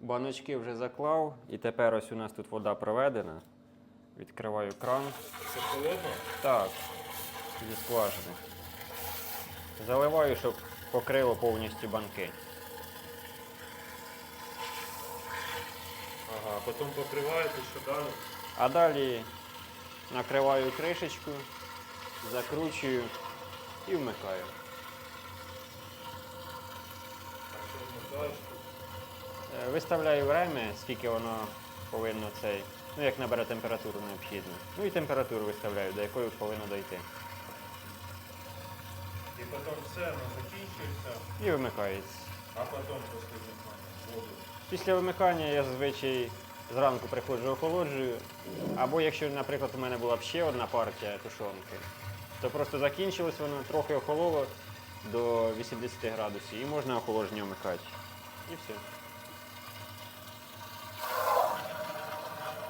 Баночки вже заклав, і тепер ось у нас тут вода проведена. Відкриваю кран. Це холодно? Так, зі скважини. Заливаю, щоб покрило повністю банки. Ага, потім покриваєте, що далі? А далі накриваю кришечку, закручую і вмикаю. А що вмикаєш? Виставляю время, скільки воно повинно цей, ну як набере температуру необхідну. Ну і температуру виставляю, до якої повинно дойти. І потім все, воно закінчується, І вимикається. а потім після вмикання воду. Після вимикання я зазвичай зранку приходжу охолоджую. Або якщо, наприклад, у мене була б ще одна партія тушонки, то просто закінчилось воно, трохи охололо до 80 градусів і можна охолодження вмикати. І все.